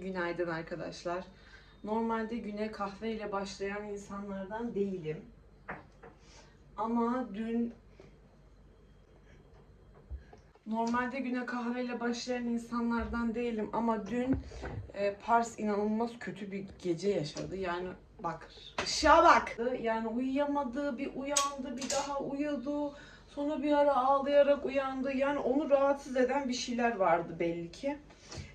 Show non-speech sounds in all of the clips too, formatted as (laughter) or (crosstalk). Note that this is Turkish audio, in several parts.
Günaydın arkadaşlar. Normalde güne kahveyle başlayan insanlardan değilim. Ama dün Normalde güne kahveyle başlayan insanlardan değilim ama dün e, Pars inanılmaz kötü bir gece yaşadı. Yani bak ışığa bak. Yani uyuyamadı, bir uyandı, bir daha uyudu. Sonra bir ara ağlayarak uyandı. Yani onu rahatsız eden bir şeyler vardı belli ki.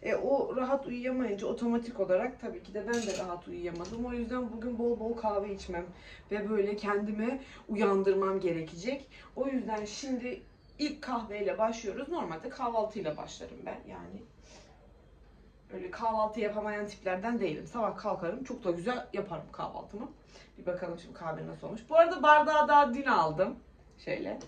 E, o rahat uyuyamayınca otomatik olarak tabii ki de ben de rahat uyuyamadım. O yüzden bugün bol bol kahve içmem ve böyle kendimi uyandırmam gerekecek. O yüzden şimdi ilk kahveyle başlıyoruz. Normalde kahvaltıyla başlarım ben yani. Öyle kahvaltı yapamayan tiplerden değilim. Sabah kalkarım çok da güzel yaparım kahvaltımı. Bir bakalım şimdi kahve nasıl olmuş. Bu arada bardağı daha dün aldım. Şöyle.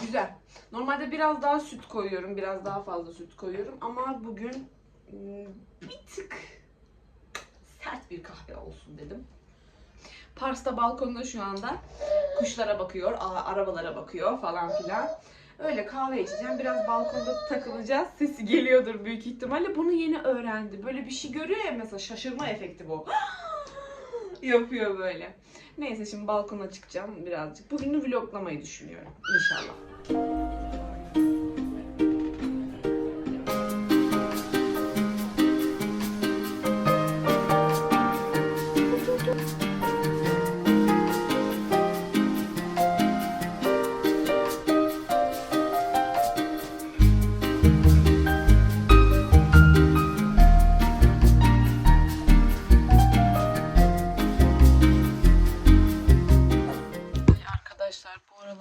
Güzel. Normalde biraz daha süt koyuyorum. Biraz daha fazla süt koyuyorum. Ama bugün ım, bir tık sert bir kahve olsun dedim. Pars da balkonda şu anda. Kuşlara bakıyor, arabalara bakıyor falan filan. Öyle kahve içeceğim. Biraz balkonda takılacağız. Sesi geliyordur büyük ihtimalle. Bunu yeni öğrendi. Böyle bir şey görüyor ya mesela şaşırma efekti bu. (laughs) Yapıyor böyle. Neyse şimdi balkona çıkacağım birazcık. Bugünü vloglamayı düşünüyorum inşallah.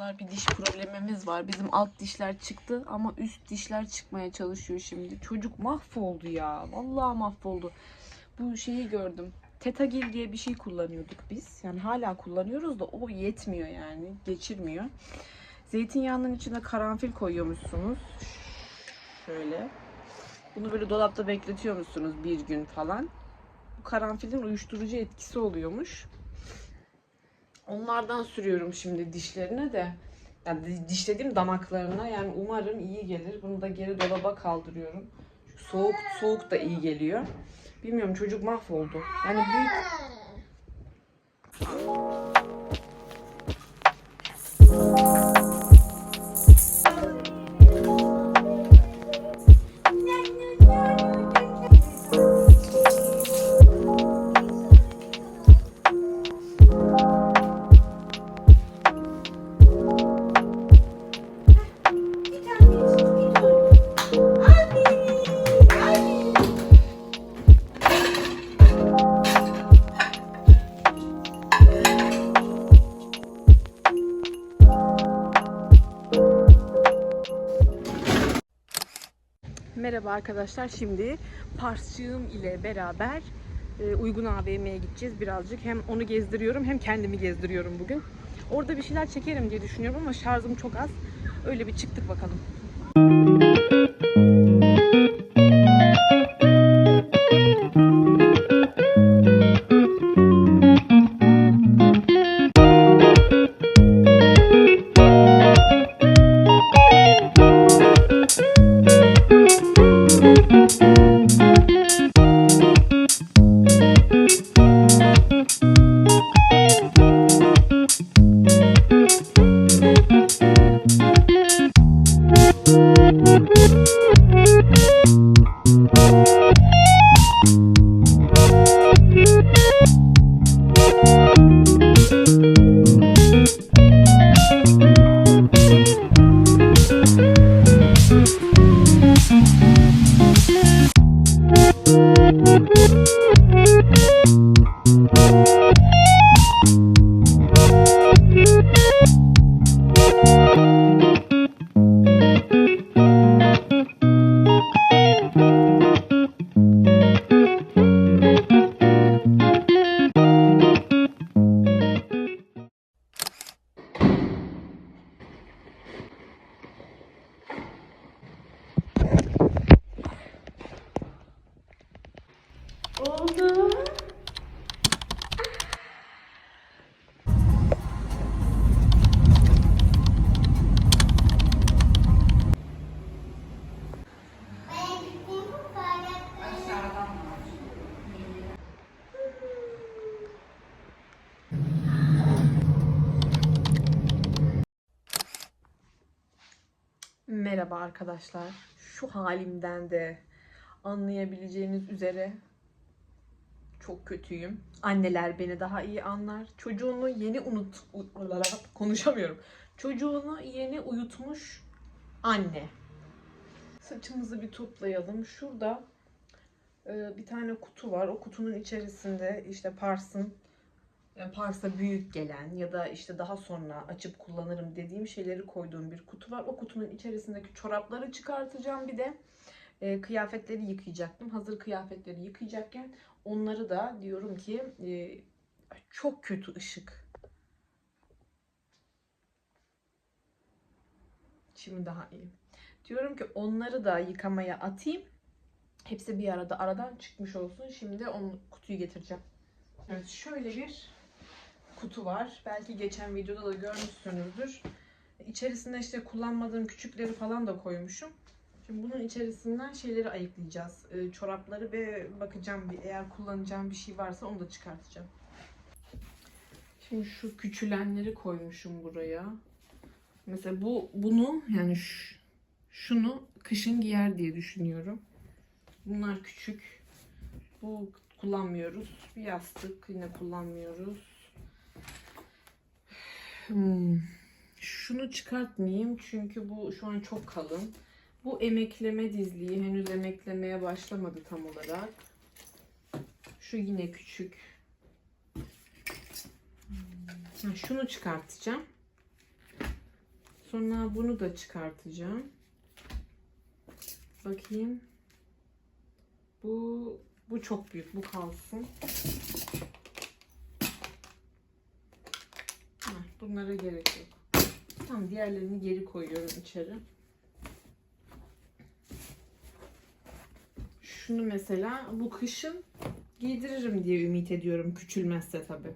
Aralar bir diş problemimiz var. Bizim alt dişler çıktı ama üst dişler çıkmaya çalışıyor şimdi. Çocuk mahvoldu ya. Vallahi mahvoldu. Bu şeyi gördüm. Tetagil diye bir şey kullanıyorduk biz. Yani hala kullanıyoruz da o yetmiyor yani. Geçirmiyor. Zeytinyağının içine karanfil koyuyormuşsunuz. Şöyle. Bunu böyle dolapta bekletiyormuşsunuz bir gün falan. Bu karanfilin uyuşturucu etkisi oluyormuş. Onlardan sürüyorum şimdi dişlerine de. Yani di- diş dediğim damaklarına. Yani umarım iyi gelir. Bunu da geri dolaba kaldırıyorum. Çünkü soğuk soğuk da iyi geliyor. Bilmiyorum çocuk mahvoldu. Yani büyük Merhaba arkadaşlar. Şimdi Parsçığım ile beraber e, Uygun AVM'ye gideceğiz birazcık. Hem onu gezdiriyorum hem kendimi gezdiriyorum bugün. Orada bir şeyler çekerim diye düşünüyorum ama şarjım çok az. Öyle bir çıktık bakalım. Merhaba arkadaşlar. Şu halimden de anlayabileceğiniz üzere çok kötüyüm. Anneler beni daha iyi anlar. Çocuğunu yeni unut konuşamıyorum. Çocuğunu yeni uyutmuş anne. Saçımızı bir toplayalım. Şurada e, bir tane kutu var. O kutunun içerisinde işte Pars'ın Pars'a büyük gelen ya da işte daha sonra açıp kullanırım dediğim şeyleri koyduğum bir kutu var. O kutunun içerisindeki çorapları çıkartacağım. Bir de e, kıyafetleri yıkayacaktım. Hazır kıyafetleri yıkayacakken onları da diyorum ki e, çok kötü ışık. Şimdi daha iyi. Diyorum ki onları da yıkamaya atayım. Hepsi bir arada aradan çıkmış olsun. Şimdi onu kutuyu getireceğim. Evet şöyle bir kutu var. Belki geçen videoda da görmüşsünüzdür. İçerisinde işte kullanmadığım küçükleri falan da koymuşum. Şimdi bunun içerisinden şeyleri ayıklayacağız. Ee, çorapları ve bakacağım bir eğer kullanacağım bir şey varsa onu da çıkartacağım. Şimdi şu küçülenleri koymuşum buraya. Mesela bu bunu yani şunu kışın giyer diye düşünüyorum. Bunlar küçük. Bu kullanmıyoruz. Bir yastık yine kullanmıyoruz. Hmm. Şunu çıkartmayayım çünkü bu şu an çok kalın. Bu emekleme dizliği henüz emeklemeye başlamadı tam olarak. Şu yine küçük. Ha, şunu çıkartacağım. Sonra bunu da çıkartacağım. Bakayım. Bu bu çok büyük. Bu kalsın. Bunlara gerek yok. Tamam diğerlerini geri koyuyorum içeri. Şunu mesela bu kışın giydiririm diye ümit ediyorum küçülmezse tabii.